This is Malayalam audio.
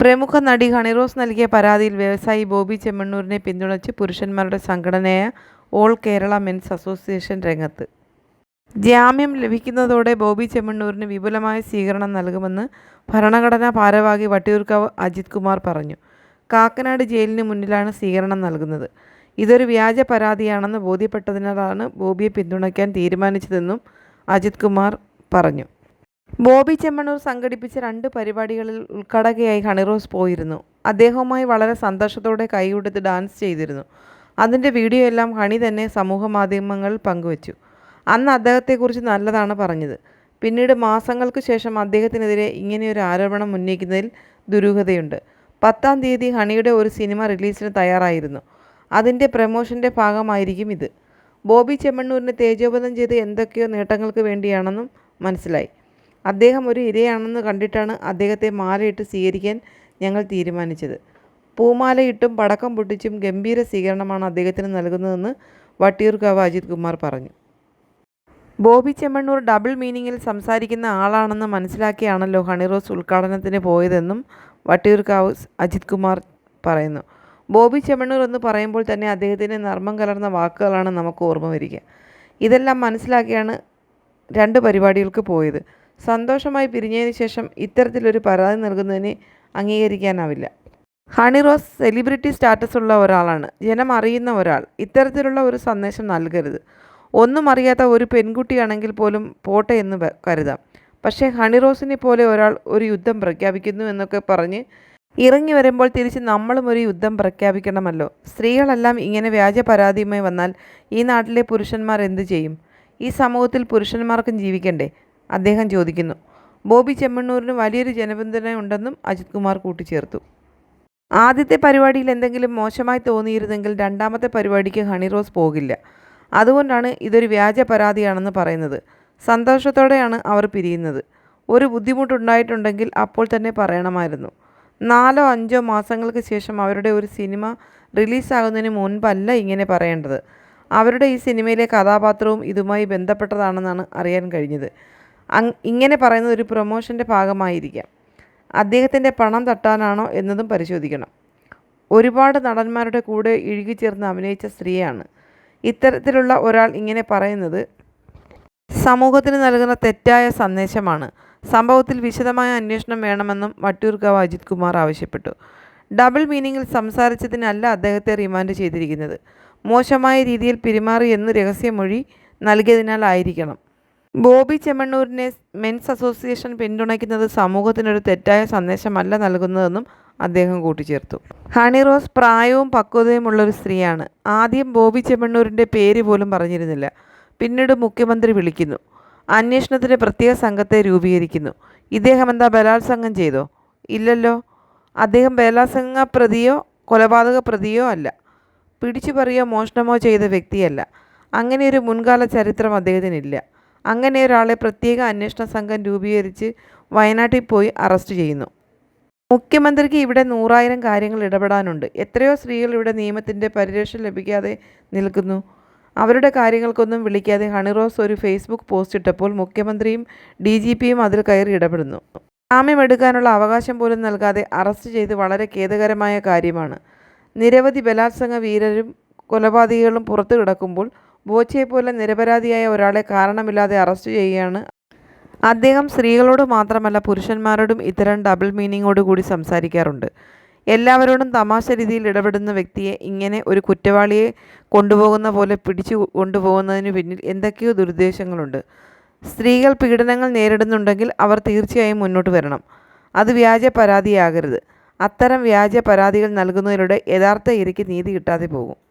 പ്രമുഖ നടി ഹണിറോസ് നൽകിയ പരാതിയിൽ വ്യവസായി ബോബി ചെമ്മണ്ണൂരിനെ പിന്തുണച്ച് പുരുഷന്മാരുടെ സംഘടനയായ ഓൾ കേരള മെൻസ് അസോസിയേഷൻ രംഗത്ത്. ജാമ്യം ലഭിക്കുന്നതോടെ ബോബി ചെമ്മണ്ണൂരിന് വിപുലമായ സ്വീകരണം നൽകുമെന്ന് ഭരണഘടനാ ഭാരവാഹി വട്ടിയൂർക്കാവ് അജിത് കുമാർ പറഞ്ഞു. കാക്കനാട് ജയിലിന് മുന്നിലാണ് സ്വീകരണം നൽകുന്നത്. ഇതൊരു വ്യാജ പരാതിയാണെന്ന് ബോധ്യപ്പെട്ടതിനാലാണ് ബോബിയെ പിന്തുണയ്ക്കാൻ തീരുമാനിച്ചതെന്നും അജിത് കുമാർ പറഞ്ഞു. ബോബി ചെമ്മണൂർ സംഘടിപ്പിച്ച രണ്ട് പരിപാടികളിൽ ഉദ്ഘാടകയായി ഹണിറോസ് പോയിരുന്നു. അദ്ദേഹവുമായി വളരെ സന്തോഷത്തോടെ കൈകൊടുത്ത് ഡാൻസ് ചെയ്തിരുന്നു. അതിന്റെ വീഡിയോ എല്ലാം ഹണി തന്നെ സമൂഹ മാധ്യമങ്ങളിൽ പങ്കുവച്ചു. അന്ന് അദ്ദേഹത്തെക്കുറിച്ച് നല്ലതാണ് പറഞ്ഞത്. പിന്നീട് മാസങ്ങൾക്ക് ശേഷം അദ്ദേഹത്തിനെതിരെ ഇങ്ങനെയൊരു ആരോപണം ഉന്നയിക്കുന്നതിൽ ദുരൂഹതയുണ്ട്. പത്താം തീയതി ഹണിയുടെ ഒരു സിനിമ റിലീസിന് തയ്യാറായിരുന്നു. അതിന്റെ പ്രമോഷന്റെ ഭാഗമായിരിക്കും ഇത്. ബോബി ചെമ്മണ്ണൂരിനെ തേജോവധം ചെയ്ത് എന്തൊക്കെയോ നേട്ടങ്ങൾക്ക് വേണ്ടിയാണെന്നും മനസ്സിലായി. അദ്ദേഹം ഒരു ഇരയാണെന്ന് കണ്ടിട്ടാണ് അദ്ദേഹത്തെ മാലയിട്ട് സ്വീകരിക്കാൻ ഞങ്ങൾ തീരുമാനിച്ചത്. പൂമാലയിട്ടും പടക്കം പൊട്ടിച്ചും ഗംഭീര സ്വീകരണമാണ് അദ്ദേഹത്തിന് നൽകുന്നതെന്ന് വട്ടിയൂർക്കാവ് അജിത് കുമാർ പറഞ്ഞു. ബോബി ചെമ്മണ്ണൂർ ഡബിൾ മീനിങ്ങിൽ സംസാരിക്കുന്ന ആളാണെന്ന് മനസ്സിലാക്കിയാണല്ലോ ഹണിറോസ് ഉദ്ഘാടനത്തിന് പോയതെന്നും വട്ടിയൂർക്കാവ് അജിത് കുമാർ പറയുന്നു. ബോബി ചെമ്മണ്ണൂർ എന്ന് പറയുമ്പോൾ തന്നെ അദ്ദേഹത്തിന്റെ നർമ്മം കലർന്ന വാക്കുകളാണ് നമുക്ക് ഓർമ്മ വരിക. ഇതെല്ലാം മനസ്സിലാക്കിയാണ് രണ്ട് പരിപാടികൾക്ക് പോയത്. സന്തോഷമായി പിരിഞ്ഞതിന് ശേഷം ഇത്തരത്തിലൊരു പരാതി നൽകുന്നതിന് അംഗീകരിക്കാനാവില്ല. ഹണി റോസ് സെലിബ്രിറ്റി സ്റ്റാറ്റസ് ഉള്ള ഒരാളാണ്. ജനം അറിയുന്ന ഒരാൾ. ഇത്തരത്തിലുള്ള ഒരു സന്ദേശം നൽകരുത്. ഒന്നും അറിയാത്ത ഒരു പെൺകുട്ടിയാണെങ്കിൽ പോലും പോട്ടെ എന്ന് കരുതാം. പക്ഷേ ഹണി റോസിനെ പോലെ ഒരാൾ ഒരു യുദ്ധം പ്രഖ്യാപിക്കുന്നു എന്നൊക്കെ പറഞ്ഞ് ഇറങ്ങി വരുമ്പോൾ തിരിച്ച് നമ്മളും ഒരു യുദ്ധം പ്രഖ്യാപിക്കണമല്ലോ. സ്ത്രീകളെല്ലാം ഇങ്ങനെ വ്യാജ പരാതിയുമായി വന്നാൽ ഈ നാട്ടിലെ പുരുഷന്മാർ എന്തു ചെയ്യും? ഈ സമൂഹത്തിൽ പുരുഷന്മാർക്കും ജീവിക്കണ്ടേ? അദ്ദേഹം ചോദിക്കുന്നു. ബോബി ചെമ്മണ്ണൂരിന് വലിയൊരു ജനപിന്തുണ ഉണ്ടെന്നും അജിത് കുമാർ കൂട്ടിച്ചേർത്തു. ആദ്യത്തെ പരിപാടിയിൽ എന്തെങ്കിലും മോശമായി തോന്നിയിരുന്നെങ്കിൽ രണ്ടാമത്തെ പരിപാടിക്ക് ഹണി റോസ് പോകില്ല. അതുകൊണ്ടാണ് ഇതൊരു വ്യാജ പരാതിയാണെന്ന് പറയുന്നത്. സന്തോഷത്തോടെയാണ് അവർ പിരിയുന്നത്. ഒരു ബുദ്ധിമുട്ടുണ്ടായിട്ടുണ്ടെങ്കിൽ അപ്പോൾ തന്നെ പറയണമായിരുന്നു. നാലോ അഞ്ചോ മാസങ്ങൾക്ക് ശേഷം അവരുടെ ഒരു സിനിമ റിലീസാകുന്നതിന് മുൻപല്ല ഇങ്ങനെ പറയേണ്ടത്. അവരുടെ ഈ സിനിമയിലെ കഥാപാത്രവും ഇതുമായി ബന്ധപ്പെട്ടതാണെന്നാണ് അറിയാൻ കഴിഞ്ഞത്. ഇങ്ങനെ പറയുന്നത് ഒരു പ്രൊമോഷന്റെ ഭാഗമായിരിക്കാം. അദ്ദേഹത്തിന്റെ പണം തട്ടാനാണോ എന്നതും പരിശോധിക്കണം. ഒരുപാട് നടന്മാരുടെ കൂടെ ഇഴുകിച്ചേർന്ന് അഭിനയിച്ച സ്ത്രീയാണ്. ഇത്തരത്തിലുള്ള ഒരാൾ ഇങ്ങനെ പറയുന്നത് സമൂഹത്തിന് നൽകുന്ന തെറ്റായ സന്ദേശമാണ്. സംഭവത്തിൽ വിശദമായ അന്വേഷണം വേണമെന്നും വട്ടിയൂർക്കാവ് അജിത് കുമാർ ആവശ്യപ്പെട്ടു. ഡബിൾ മീനിങ്ങിൽ സംസാരിച്ചതിനല്ല അദ്ദേഹത്തെ റിമാൻഡ് ചെയ്തിരിക്കുന്നത്. മോശമായ രീതിയിൽ പെരുമാറിയെന്ന് രഹസ്യമൊഴി നൽകിയതിനാലായിരിക്കണം ബോബി ചെമ്മണ്ണൂരിനെ മെൻസ് അസോസിയേഷൻ പിന്തുണയ്ക്കുന്നത് സമൂഹത്തിനൊരു തെറ്റായ സന്ദേശമല്ല നൽകുന്നതെന്നും അദ്ദേഹം കൂട്ടിച്ചേർത്തു. ഹണി റോസ് പ്രായവും പക്വതയുമുള്ള ഒരു സ്ത്രീയാണ്. ആദ്യം ബോബി ചെമ്മണ്ണൂരിന്റെ പേര് പോലും പറഞ്ഞിരുന്നില്ല. പിന്നീട് മുഖ്യമന്ത്രി വിളിക്കുന്നു. അന്വേഷണത്തിന് പ്രത്യേക സംഘത്തെ രൂപീകരിക്കുന്നു. ഇദ്ദേഹം എന്താ ബലാത്സംഗം ചെയ്തോ? ഇല്ലല്ലോ. അദ്ദേഹം ബലാത്സംഗ പ്രതിയോ കൊലപാതക പ്രതിയോ അല്ല. പിടിച്ചു പറയോ മോഷണമോ ചെയ്ത വ്യക്തിയല്ല. അങ്ങനെ ഒരു മുൻകാല ചരിത്രം അദ്ദേഹത്തിനില്ല. അങ്ങനെ ഒരാളെ പ്രത്യേക അന്വേഷണ സംഘം രൂപീകരിച്ച് വയനാട്ടിൽ പോയി അറസ്റ്റ് ചെയ്യുന്നു. മുഖ്യമന്ത്രിക്ക് ഇവിടെ നൂറായിരം കാര്യങ്ങൾ ഇടപെടാനുണ്ട്. എത്രയോ സ്ത്രീകൾ ഇവിടെ നിയമത്തിന്റെ പരിരക്ഷ ലഭിക്കാതെ നിൽക്കുന്നു. അവരുടെ കാര്യങ്ങൾക്കൊന്നും വിളിക്കാതെ ഹണിറോസ് ഒരു ഫേസ്ബുക്ക് പോസ്റ്റ് ഇട്ടപ്പോൾ മുഖ്യമന്ത്രിയും ഡി ജി പിയും അതിൽ കയറി ഇടപെടുന്നു. ജാമ്യമെടുക്കാനുള്ള അവകാശം പോലും നൽകാതെ അറസ്റ്റ് ചെയ്ത് വളരെ ഖേദകരമായ കാര്യമാണ്. നിരവധി ബലാത്സംഗ വീരരും കൊലപാതകികളും പുറത്തു കിടക്കുമ്പോൾ ബോച്ചയെപ്പോലെ നിരപരാധിയായ ഒരാളെ കാരണമില്ലാതെ അറസ്റ്റ് ചെയ്യുകയാണ്. അദ്ദേഹം സ്ത്രീകളോട് മാത്രമല്ല പുരുഷന്മാരോടും ഇത്തരം ഡബിൾ മീനിങ്ങോട് കൂടി സംസാരിക്കാറുണ്ട്. എല്ലാവരോടും തമാശ രീതിയിൽ ഇടപെടുന്ന വ്യക്തിയെ ഇങ്ങനെ ഒരു കുറ്റവാളിയെ കൊണ്ടുപോകുന്ന പോലെ പിടിച്ചു കൊണ്ടുപോകുന്നതിന് പിന്നിൽ എന്തൊക്കെയോ ദുരുദ്ദേശങ്ങളുണ്ട്. സ്ത്രീകൾ പീഡനങ്ങൾ നേരിടുന്നുണ്ടെങ്കിൽ അവർ തീർച്ചയായും മുന്നോട്ട് വരണം. അത് വ്യാജ പരാതിയാകരുത്. അത്തരം വ്യാജ പരാതികൾ നൽകുന്നതിലൂടെ യഥാർത്ഥ ഇരയ്ക്ക് നീതി കിട്ടാതെ പോകും.